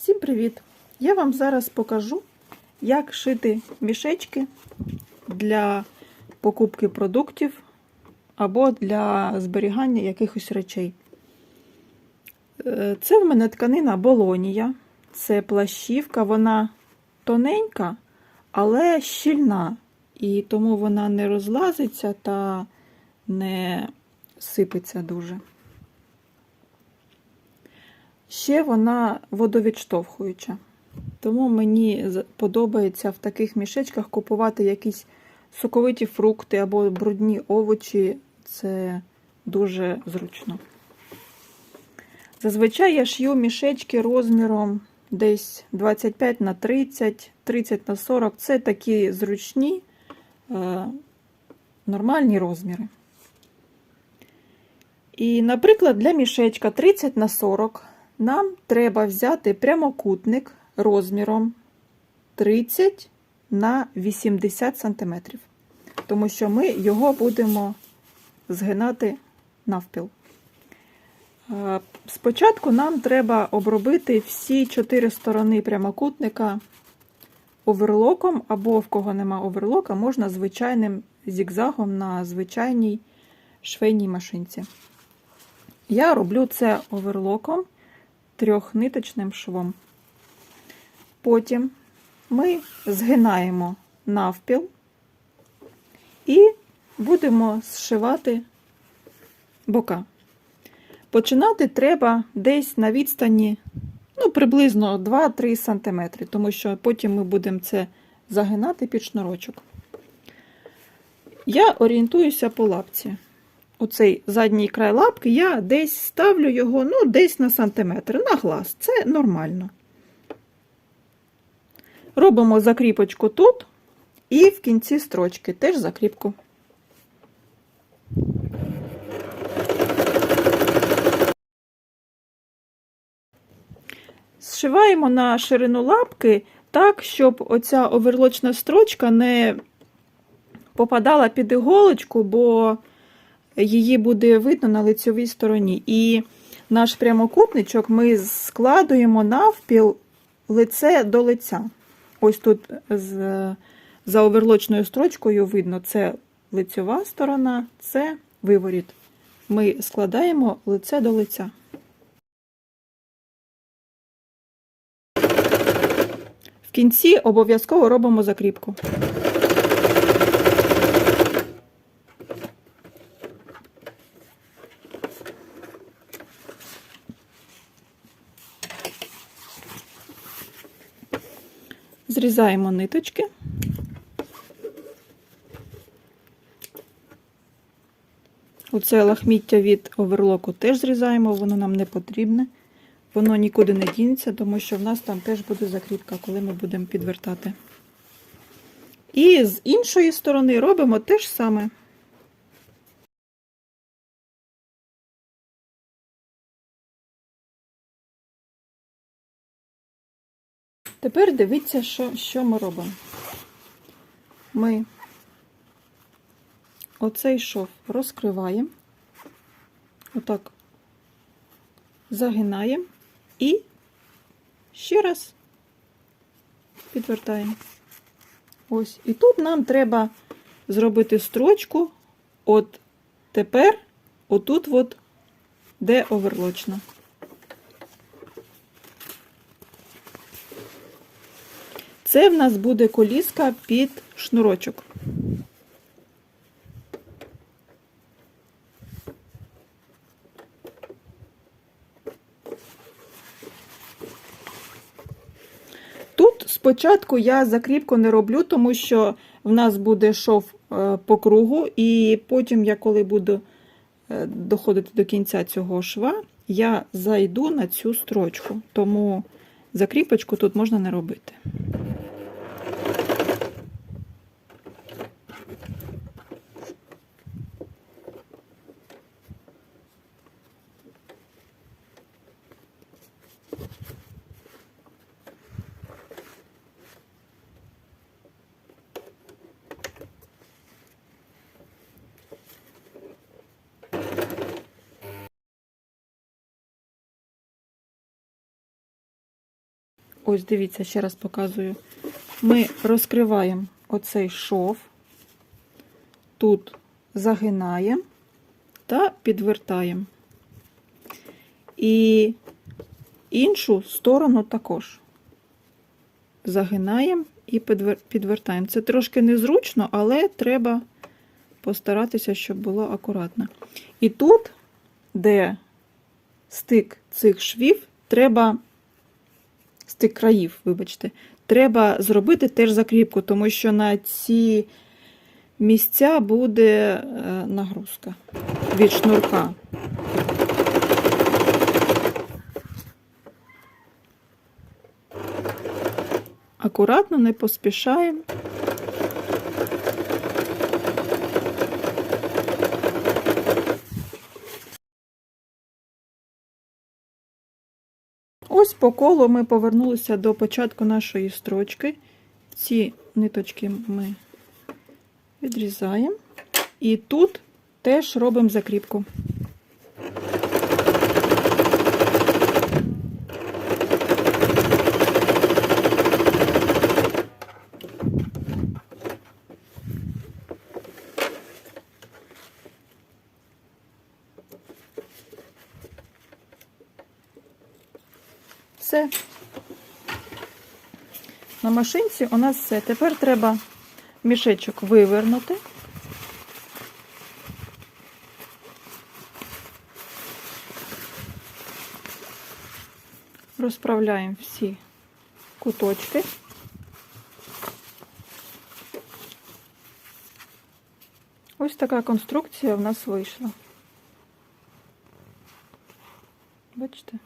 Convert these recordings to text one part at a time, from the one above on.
Всім привіт! Я вам зараз покажу, як шити мішечки для покупки продуктів або для зберігання якихось речей. Е, Це в мене тканина Болонія, це плащівка, вона тоненька, але щільна, і тому вона не розлазиться та не сипеться дуже. Ще вона водовідштовхуюча. Тому мені подобається в таких мішечках купувати якісь соковиті фрукти або брудні овочі. Це дуже зручно. Зазвичай я шью мішечки розміром десь 25 на 30, 30 на 40. Це такі зручні, е, нормальні розміри. І, наприклад, для мішечка 30 на 40 нам треба взяти прямокутник розміром 30 на 80 см, тому що ми його будемо згинати навпіл. Е, Спочатку нам треба обробити всі чотири сторони прямокутника оверлоком, або в кого нема оверлока, можна звичайним зігзагом на звичайній швейній машинці. Я роблю це оверлоком трьохниточним швом. Потім ми згинаємо навпіл і будемо зшивати бока. Починати треба десь на відстані ну, приблизно 2-3 см, тому що потім ми будемо це загинати під шнурочок. Я орієнтуюся по лапці оцей задній край лапки, я десь ставлю його ну, десь на сантиметр, на глаз. Це нормально. Робимо закріпочку тут і в кінці строчки теж закріпку. Зшиваємо на ширину лапки так, щоб оця оверлочна строчка не попадала під іголочку, бо її буде видно на лицьовій стороні. І наш прямокутничок ми складуємо навпіл лице до лиця. Ось тут з, за оверлочною строчкою видно, це лицьова сторона, це виворіт. Ми складаємо лице до лиця. В кінці обов'язково робимо закріпку. Зрізаємо ниточки. Оце лахміття від оверлоку теж зрізаємо, воно нам не потрібне. Воно нікуди не дінеться, тому що в нас там теж буде закріпка, коли ми будемо підвертати. І з іншої сторони робимо те ж саме. Тепер дивіться, що, що ми робимо. Ми оцей шов розкриваємо, отак загинаємо і ще раз підвертаємо. Ось. І тут нам треба зробити строчку, от тепер, отут, от, де оверлочна. Це в нас буде коліска під шнурочок. Тут спочатку я закріпку не роблю, тому що в нас буде шов е, по кругу, і потім, я коли буду е, доходити до кінця цього шва, я зайду на цю строчку, тому закріпочку тут можна не робити. Ось дивіться, ще раз показую. Ми розкриваємо оцей шов, тут загинаємо та підвертаємо. І іншу сторону також загинаємо і підвертаємо. Це трошки незручно, але треба постаратися, щоб було акуратно. І тут, де стик цих швів, треба стик країв, вибачте, треба зробити теж закріпку, тому що на ці місця буде е, нагрузка від шнурка. Акуратно, не поспішаємо. Ось по колу ми повернулися до початку нашої строчки. Ці ниточки ми відрізаємо. І тут теж робимо закріпку. Все. На машинці у нас все. Тепер треба мішечок вивернути. Розправляємо всі куточки. Ось така конструкція в нас вийшла. Бачите?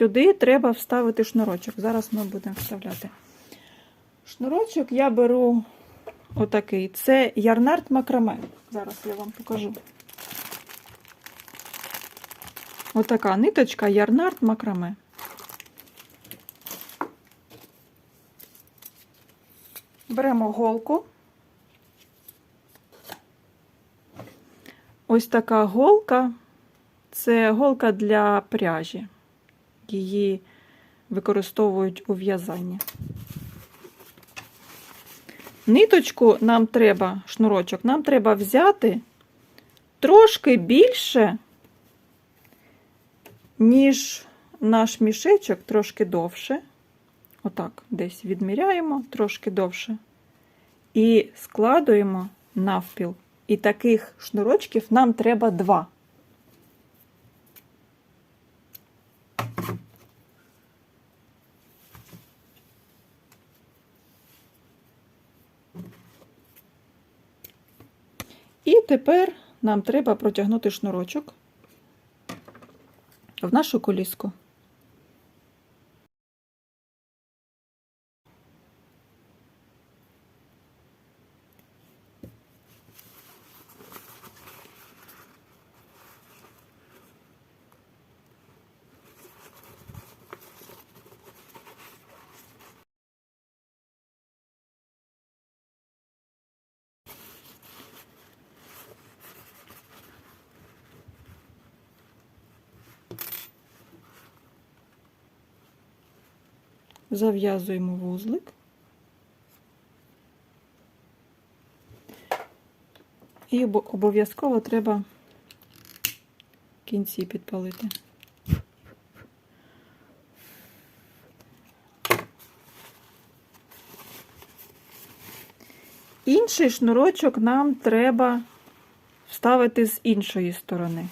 Сюди треба вставити шнурочок. Зараз ми будемо вставляти. Шнурочок я беру отакий. Це ярнард макраме. Зараз я вам покажу. Отака ниточка ярнард макраме. Беремо голку. Ось така голка. Це голка для пряжі. Її використовують у в'язанні. Ниточку нам треба, шнурочок, нам треба взяти трошки більше, ніж наш мішечок, трошки довше. Отак, десь відміряємо трошки довше. І складуємо навпіл. І таких шнурочків нам треба два. І тепер нам треба протягнути шнурочок в нашу коліску. Зав'язуємо вузлик. І обов'язково треба кінці підпалити. Інший шнурочок нам треба вставити з іншої сторони.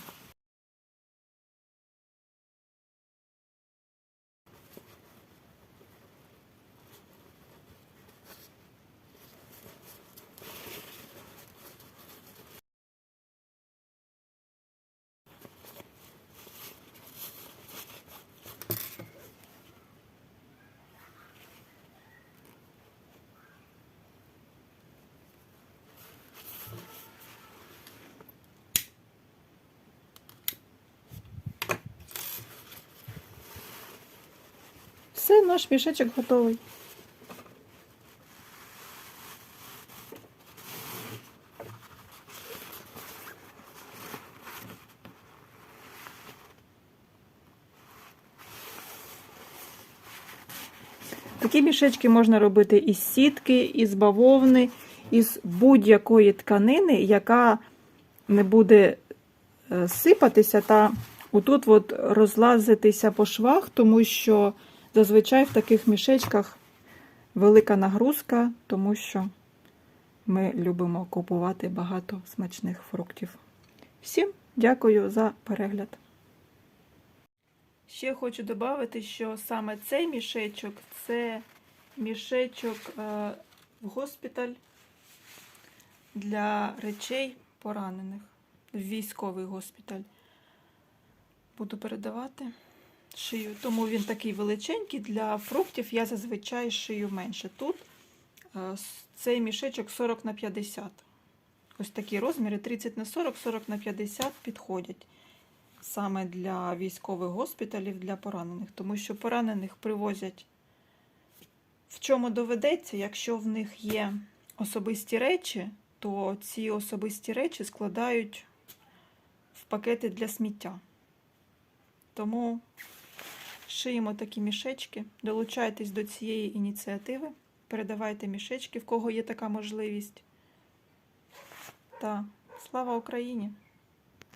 Все, наш мішечок готовий. Такі мішечки можна робити із сітки, із бавовни, із будь-якої тканини, яка не буде е, сипатися та отут от розлазитися по швах, тому що зазвичай в таких мішечках велика нагрузка, тому що ми любимо купувати багато смачних фруктів. Всім дякую за перегляд. Ще хочу додати, що саме цей мішечок це мішечок е, в госпіталь для речей поранених в військовий госпіталь. Буду передавати шию. Тому він такий величенький. Для фруктів я зазвичай шию менше. Тут е, цей мішечок 40 на 50. Ось такі розміри 30 на 40, 40 на 50 підходять саме для військових госпіталів, для поранених. Тому що поранених привозять в чому доведеться, якщо в них є особисті речі, то ці особисті речі складають в пакети для сміття. Тому шиємо такі мішечки, долучайтесь до цієї ініціативи, передавайте мішечки, в кого є така можливість. Та слава Україні!